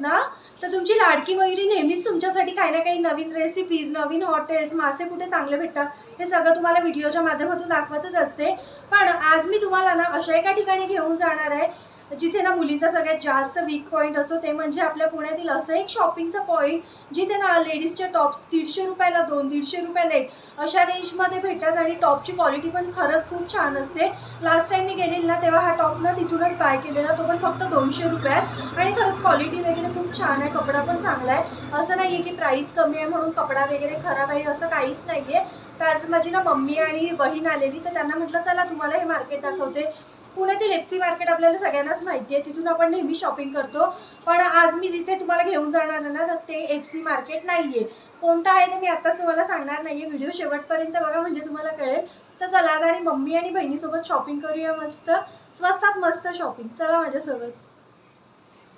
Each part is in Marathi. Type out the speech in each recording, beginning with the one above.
ना तर तुमची लाडकी मयुरी नेहमीच तुमच्यासाठी काही ना काही नवीन रेसिपीज नवीन हॉटेल्स मासे कुठे चांगले भेटतात? हे सगळं तुम्हाला व्हिडिओच्या माध्यमातून दाखवतच असते. पण आज मी तुम्हाला ना अशा एका ठिकाणी घेऊन जाणार आहे. जिथे ना मुलींचा सगळ्यात जास्त वीक पॉईंट असतो ते म्हणजे आपल्या पुण्यातील असं एक शॉपिंगचं पॉईंट जिथे ना लेडीजचे टॉप्स दीडशे रुपयाला दोन दीडशे रुपयाला एक अशा रेंजमध्ये भेटतात आणि टॉपची क्वालिटी पण खरंच खूप छान असते. लास्ट टाईम मी गेलेली ना तेव्हा हा टॉप ना तिथूनच बाय केलेला तो पण फक्त दोनशे रुपयात. आणि खरंच क्वालिटी वगैरे खूप छान आहे कपडा पण चांगला आहे. असं नाही आहे की प्राईस कमी आहे म्हणून कपडा वगैरे खराब आहे असं काहीच नाही आहे तर आज माझी ना मम्मी आणि बहीण आलेली तर त्यांना म्हटलं चला तुम्हाला हे मार्केट दाखवते. पुण्यातील एफ सी मार्केट आपल्याला सगळ्यांनाच माहिती आहे. तिथून आपण नेहमी शॉपिंग करतो. पण आज मी जिथे तुम्हाला घेऊन जाणार आहे ना तर ते एफ सी मार्केट नाही आहे कोणतं आहे ते मी आत्ताच तुम्हाला सांगणार नाही आहे व्हिडिओ शेवटपर्यंत बघा म्हणजे तुम्हाला कळेल. तर चला आज आणि मम्मी आणि बहिणीसोबत शॉपिंग करूया मस्त. स्वस्तात मस्त शॉपिंग चला माझ्यासोबत.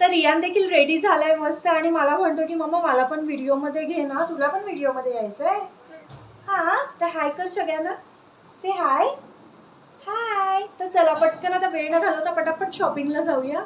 तर रियान देखील रेडी झालाय मस्त. आणि मला म्हणतो की मम्मा मला पण व्हिडिओमध्ये घे ना. तुला पण व्हिडिओमध्ये यायचं आहे हां? तर हाय कर सगळ्यांना. से हाय हाय तर चला पटकन आता वेळ न घालवता पटापट शॉपिंगला जाऊया.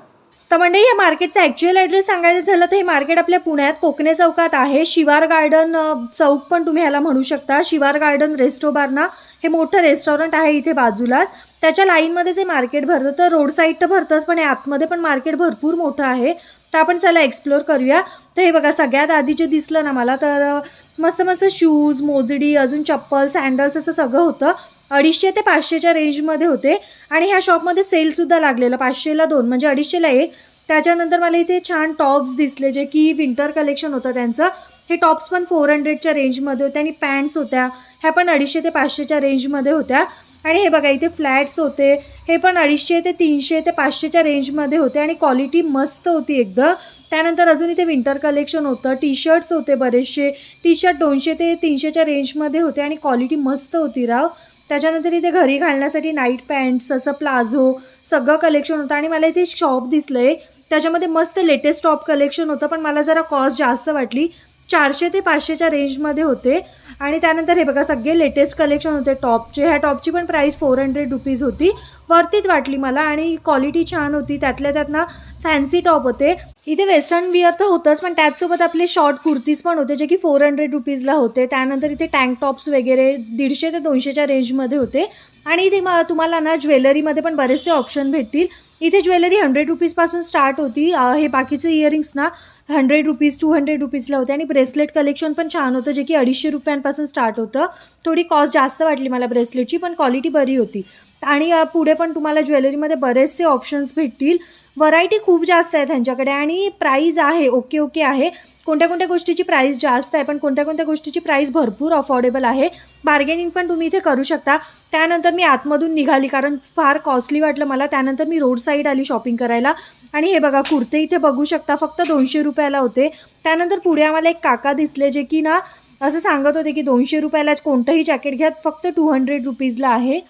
तर म्हणजे या मार्केटचा ॲक्च्युअल ॲड्रेस सांगायचं झालं तर हे मार्केट आपल्या पुण्यात कोकणे चौकात आहे. शिवार गार्डन चौक पण तुम्ही ह्याला म्हणू शकता. शिवार गार्डन रेस्टोबारना हे मोठं रेस्टॉरंट आहे इथे बाजूलाच. त्याच्या लाईनमध्ये जे मार्केट भरतं. तर रोड साईड तर भरतंच पण हे आतमध्ये पण मार्केट भरपूर मोठं आहे. तर आपण चला एक्सप्लोर करूया. तर हे बघा सगळ्यात आधी जे दिसलं ना मला तर मस्त मस्त शूज मोजडी अजून चप्पल सँडल्स असं सगळं होतं. अडीचशे ते पाचशेच्या रेंजमध्ये होते. आणि ह्या शॉपमध्ये सेलसुद्धा लागलेलं पाचशेला दोन म्हणजे अडीचशेला एक. त्याच्यानंतर मला इथे छान टॉप्स दिसले जे की विंटर कलेक्शन होतं त्यांचं. हे टॉप्स पण फोर हंड्रेडच्या रेंजमध्ये होते आणि पॅन्ट्स होत्या. ह्या पण अडीचशे ते पाचशेच्या रेंजमध्ये होत्या. आणि हे बघा इथे फ्लॅट्स होते. हे पण अडीचशे ते तीनशे ते पाचशेच्या रेंजमध्ये होते आणि क्वालिटी मस्त होती एकदम. त्यानंतर अजून इथे विंटर कलेक्शन होतं. टी शर्ट्स होते बरेचसे टी शर्ट दोनशे ते तीनशेच्या रेंजमध्ये होते आणि क्वालिटी मस्त होती राव. त्याच्यानंतर इथे घरी घालण्यासाठी नाईट पॅन्ट्स असं प्लाझो सगळं कलेक्शन होतं. आणि मला इथे शॉप दिसलं आहे त्याच्यामध्ये मस्त लेटेस्ट टॉप कलेक्शन होतं पण मला जरा कॉस्ट जास्त वाटली. चारशे ते पाचशेच्या रेंजमध्ये होते. आणि त्यानंतर हे बघा सगळे लेटेस्ट कलेक्शन होते. टॉपचे ह्या टॉपची पण प्राईस फोर हंड्रेड रुपीज होती. वरतीच वाटली मला आणि क्वालिटी छान होती. त्यातल्या त्यात ना फॅन्सी टॉप होते. इथे वेस्टर्न विअर तर होतंच पण त्याचसोबत आपले शॉर्ट कुर्तीज पण होते जे की फोर हंड्रेड रुपीजला होते. त्यानंतर इथे टँक टॉप्स वगैरे दीडशे ते दोनशेच्या रेंजमध्ये होते. आणि इथे म तुम्हाला ना ज्वेलरीमध्ये पण बरेचसे ऑप्शन भेटतील. इथे ज्वेलरी हंड्रेड रुपीजपासून स्टार्ट होती. हे बाकीचे इयरिंग्स ना हंड्रेड रुपीज टू हंड्रेड रुपीजला होते. आणि ब्रेसलेट कलेक्शन पण छान होतं जे की अडीचशे रुपयांपासून स्टार्ट होतं. थोडी कॉस्ट जास्त वाटली मला ब्रेसलेटची पण क्वालिटी बरी होती. आणि पुढे पण तुम्हाला ज्वेलरीमध्ये बरेचसे ऑप्शन्स भेटतील. व्हरायटी खूप जास्त आहे त्यांच्याकडे आणि प्राईज आहे ओके ओके आहे. कोणत्या कोणत्या गोष्टीची प्राईस जास्त आहे पण कोणत्या कोणत्या गोष्टीची प्राईस भरपूर अफोर्डेबल आहे. बार्गेनिंग पण तुम्ही इथे करू शकता. त्यानंतर मी आतमधून निघाली कारण फार कॉस्टली वाटलं मला. त्यानंतर मी रोड साईड आली शॉपिंग करायला. आणि हे बघा कुर्ते इथे बघू शकता फक्त दोनशे रुपयाला होते. त्यानंतर पुढे आम्हाला एक काका दिसले जे की ना असं सांगत होते की दोनशे रुपयाला कोणतंही जॅकेट घ्या फक्त टू हंड्रेड रुपीजला आहे.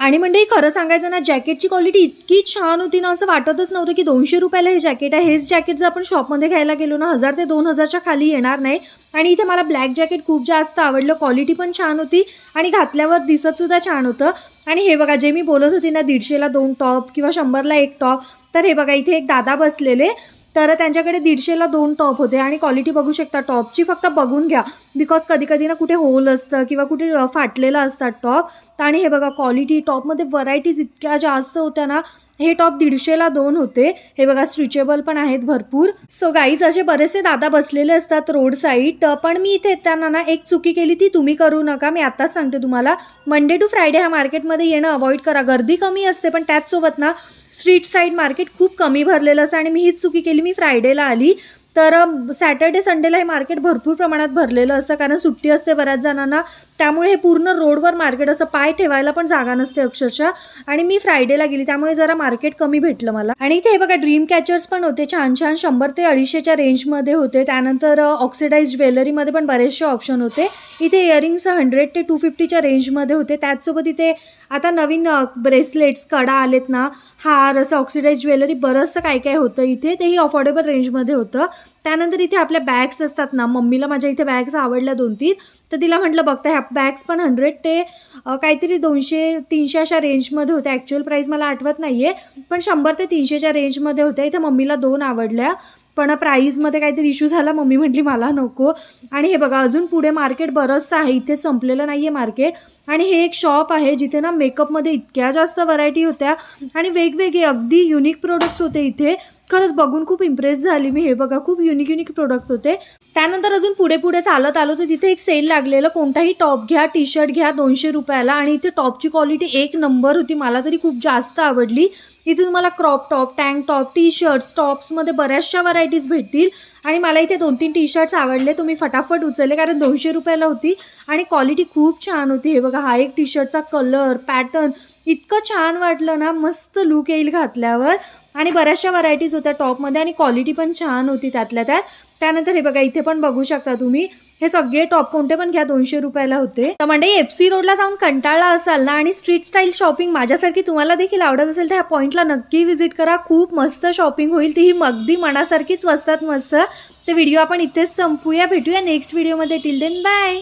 आणि म्हणजे खरं सांगायचं ना जॅकेटची क्वालिटी इतकी छान होती ना असं वाटतच नव्हतं की दोनशे रुपयाला हे जॅकेट आहे. हेच जॅकेट जर आपण शॉपमध्ये घ्यायला गेलो ना हजार ते दोन हजारच्या खाली येणार नाही. आणि इथे मला ब्लॅक जॅकेट खूप जास्त आवडलं. क्वालिटी पण छान होती आणि घातल्यावर दिसतसुद्धा छान होतं. आणि हे बघा जे मी बोलत होती ना दीडशेला दोन टॉप किंवा शंभरला एक टॉप तर हे बघा इथे एक दादा बसलेले. तर त्यांच्याकडे दीडशेला दोन टॉप होते. आणि क्वालिटी बघू शकता टॉपची फक्त बघून घ्या. बिकॉज कधी कधी ना कुठे होल असतं किंवा कुठे फाटलेलं असतात टॉप आणि हे बघा क्वालिटी टॉपमध्ये व्हरायटीज इतक्या जास्त होत्या ना हे टॉप दीडशेला दोन होते. हे बघा स्ट्रिचेबल पण आहेत भरपूर. सो गाईज असे बरेचसे दादा बसलेले असतात रोड साईड पण मी इथे येताना ना एक चुकी केली ती तुम्ही करू नका. मी आत्ताच सांगते तुम्हाला. मंडे टू फ्रायडे ह्या मार्केटमध्ये येणं अवॉइड करा. गर्दी कमी असते पण त्याचसोबत ना स्ट्रीट साईड मार्केट खूप कमी भरलेलं असं आणि मी हीच चुकी केली मी फ्रायडेला आली. तर सॅटर्डे संडेला हे मार्केट भरपूर प्रमाणात भरलेलं असतं. कारण सुट्टी असते बऱ्याच जणांना. त्यामुळे हे पूर्ण रोडवर मार्केट असं पाय ठेवायला पण जागा नसते अक्षरशः. आणि मी फ्रायडेला गेली. त्यामुळे जरा मार्केट कमी भेटलं मला. आणि इथे हे बघा ड्रीम कॅचर्स पण होते. छान छान. शंभर ते अडीचशेच्या रेंजमध्ये होते. त्यानंतर ऑक्सिडाईज ज्वेलरीमध्ये पण बरेचसे ऑप्शन होते. इथे इयरिंग्स हंड्रेड ते टू फिफ्टीच्या रेंजमध्ये होते. त्याचसोबत इथे आता नवीन ब्रेसलेट्स कडा आलेत ना हार असं ऑक्सिडाईज ज्वेलरी बरंचसं काय काय होतं इथे. तेही अफोर्डेबल रेंजमध्ये होतं. त्यानंतर इथे आपल्या बॅग्स असतात ना मम्मीला माझ्या इथे बॅग्स आवडल्या दोन तीन तर तिला म्हटलं बघता ह्या बॅग्स पण हंड्रेड ते काहीतरी दोनशे तीनशे अशा रेंजमध्ये होत्या. ॲक्च्युअल प्राईस मला आठवत नाही आहे पण शंभर ते तीनशेच्या रेंजमध्ये होत्या. इथे मम्मीला दोन आवडल्या. पण प्राईजमध्ये काहीतरी इश्यू झाला. मम्मी म्हटली मला नको. आणि हे बघा अजून पुढे मार्केट बरंचसं आहे. इथे संपलेलं नाही आहे मार्केट. आणि हे एक शॉप आहे जिथे ना मेकअपमध्ये इतक्या जास्त व्हरायटी होत्या. आणि वेगवेगळे अगदी युनिक प्रोडक्ट्स होते इथे. खरंच बघून खूप इम्प्रेस झाली मी. हे बघा खूप युनिक युनिक प्रोडक्ट्स होते. त्यानंतर अजून पुढे पुढे चालत आलो तर तिथे एक सेल लागलेलं. कोणताही टॉप घ्या टी शर्ट घ्या दोनशे रुपयाला. आणि इथे टॉपची क्वालिटी एक नंबर होती. मला तरी खूप जास्त आवडली. इथे तुम्हाला crop top tank top T shirts टॉप्समध्ये बऱ्याचशा व्हरायटीज भेटतील. आणि मला इथे दोन तीन टी शर्ट्स आवडले तुम्ही फटाफट उचलले कारण दोनशे रुपयाला होती. आणि क्वालिटी खूप छान होती. हे बघा हा एक टी शर्टचा कलर पॅटर्न इतकं छान वाटलं ना मस्त लुक येईल घातल्यावर. आणि बऱ्याचशा व्हरायटीज होत्या टॉपमध्ये आणि क्वालिटी पण छान होती त्यातल्या त्यात. त्यानंतर हे बघा इथे पण बघू शकता तुम्ही हे सगळे टॉप कोणते पण घ्या दोनशे रुपयाला होते. तर म्हणजे एफ सी रोडला जाऊन कंटाळला असाल ना आणि स्ट्रीट स्टाईल शॉपिंग माझ्यासारखी तुम्हाला देखील आवडत असेल तर ह्या पॉईंटला नक्की व्हिजिट करा. खूप मस्त शॉपिंग होईल ती ही अगदी मनासारखीच स्वस्तात मस्त. ते व्हिडिओ आपण इथेच संपूया. भेटूया नेक्स्ट व्हिडिओमध्ये टिल देन बाय